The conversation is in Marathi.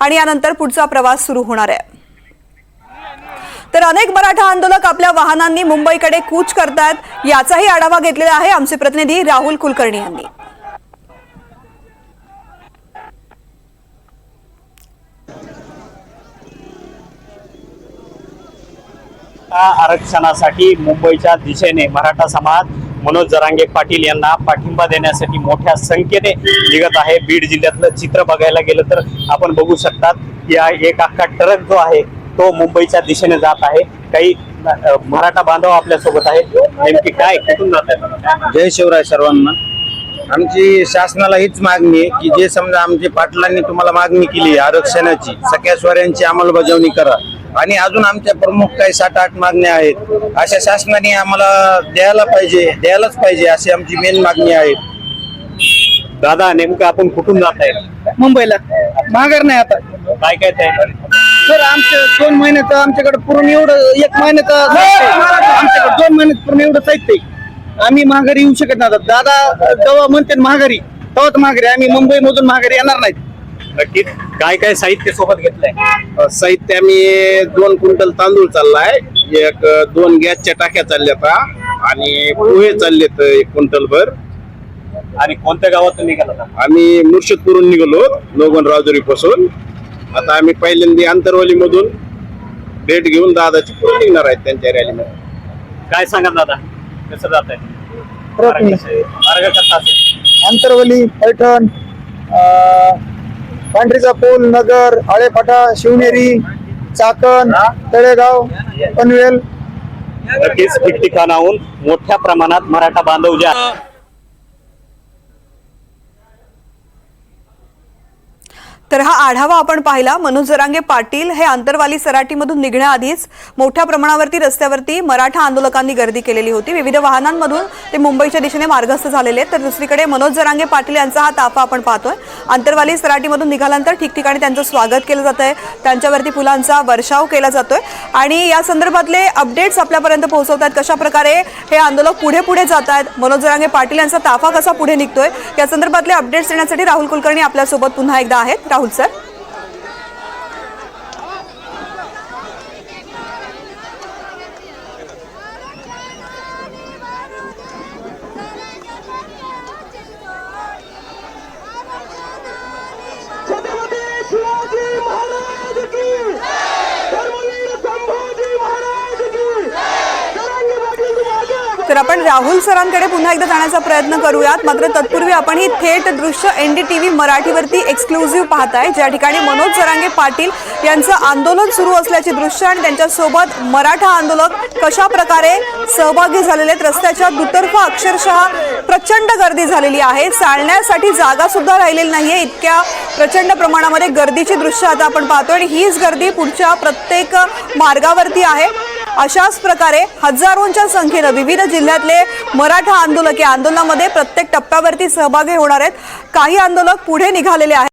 आणि यानंतर पुढचा प्रवास सुरू होणार आहे. तर अनेक मराठा आंदोलक आपल्या वाहनांनी मुंबईकडे कूच करतायत याचाही आढावा घेतलेला आहे आमचे प्रतिनिधी राहुल कुलकर्णी यांनी. आरक्षणासाठी मुंबईच्या दिशेने मराठा समाज मनोज जरांगे पाटील यांना पाठिंबा देण्यासाठी मोठ्या संख्येने निघत आहे. बीड जिल्ह्यातलं चित्र बघायला गेलं तर आपण बघू शकतात की हा एक अख्खा ट्रक जो आहे तो मुंबईच्या दिशेने जात आहे. काही मराठा बांधव आपल्यासोबत आहे नेमकी काय कुठून जात आहे जय शिवराय सर्वांना. आमची शासनाला हीच मागणी आहे की जे समजा आमचे पाटलांनी तुम्हाला मागणी केली आहे आरक्षणाची सगळ्या अंमलबजावणी करा. आणि अजून आमच्या प्रमुख काही सात आठ मागण्या आहेत. अशा शासनाने आम्हाला द्यायला पाहिजे द्यायलाच पाहिजे अशी आमची मेन मागणी आहे. दादा नेमकं आपण कुठून जात आहे? मुंबईला. माघार नाही आता. काय काय सर आमच्या दोन महिन्याचं आमच्याकडे पूर्ण एवढं एक महिन्याचं. आमच्याकडे दोन महिन्यात पूर्ण एवढं साहित्य आहे. आम्ही माघारी येऊ शकत नाही. दादा जेव्हा म्हणते माघारी तेव्हाच माघारी आम्ही मुंबई मधून माघारी येणार नाहीत. नक्कीच. काय काय साहित्य सोबत घेतलंय? साहित्य आम्ही दोन क्विंटल तांदूळ चाललाय. एक दोन गॅसच्या टाक्या चालल्यात आणि पोहे चाललेत एक क्विंटल भर आणि कोणत्या गावातून निघाला होता? आम्ही मुर्शिदपूरून निघालो लोगन राजुरी पासून आता आम्ही पहिल्यांदा आंतरवाली मधून भेट घेऊन दादाची पुढे निघणार आहेत त्यांच्या रॅलीमध्ये. काय सांगा दादा? कसं जात आहे? मार्ग कसा असेल? आंतरवली पैठण पांढरीचा पूल नगर आळेपाटा शिवनेरी चाकण तळेगाव पनवेल. नक्कीच ठिकठिकाणाहून मोठ्या प्रमाणात मराठा बांधव जे तर हा आढावा आपण पाहिला. मनोज जरांगे पाटील हे आंतरवाली सराटीमधून निघण्याआधीच मोठ्या प्रमाणावरती रस्त्यावरती मराठा आंदोलकांनी गर्दी केलेली होती. विविध वाहनांमधून ते मुंबईच्या दिशेने मार्गस्थ झालेले तर दुसरीकडे मनोज जरांगे पाटील यांचा हा ताफा आपण पाहतोय. आंतरवाली सराटीमधून निघाल्यानंतर ठिकठिकाणी त्यांचं स्वागत केलं जात आहे त्यांच्यावरती फुलांचा वर्षाव केला जातोय. आणि या संदर्भातले अपडेट्स आपल्यापर्यंत पोहोचवतात कशा प्रकारे हे आंदोलक पुढे पुढे जात आहेत मनोज जरांगे पाटील यांचा ताफा कसा पुढे निघतोय? या संदर्भातले अपडेट्स देण्यासाठी राहुल कुलकर्णी आपल्यासोबत पुन्हा एकदा आहेत. राहुल सर. शिवाजी महाराज की धर्मवीर संभाजी महाराज की जरांगे पाटील तुम आगे बढ़ो. तर आपण राहुल सरांकडे पुन्हा एकदा जाण्याचा प्रयत्न करूयात. मात्र तत्पूर्वी आपण ही थेट दृश्य एन डी टी व्ही मराठीवरती एक्सक्लुझिव्ह पाहताय. ज्या ठिकाणी मनोज जरांगे पाटील यांचं आंदोलन सुरू असल्याचे दृश्य आणि त्यांच्यासोबत मराठा आंदोलक कशा प्रकारे सहभागी झालेले आहेत रस्त्याच्या दुतर्फा अक्षरशः प्रचंड गर्दी झालेली आहे. चालण्यासाठी जागा सुद्धा राहिलेली नाहीये. इतक्या प्रचंड प्रमाणामध्ये गर्दीची दृश्य आता आपण पाहतोय आणि हीच गर्दी पुढच्या प्रत्येक मार्गावरती आहे. अशाच प्रकारे हजारोंच्या संख्येनं विविध जिल्ह्यातले मराठा आंदोलक या आंदोलनामध्ये प्रत्येक टप्प्यावरती सहभागी होणार आहेत. काही आंदोलक पुढे निघालेले आहेत.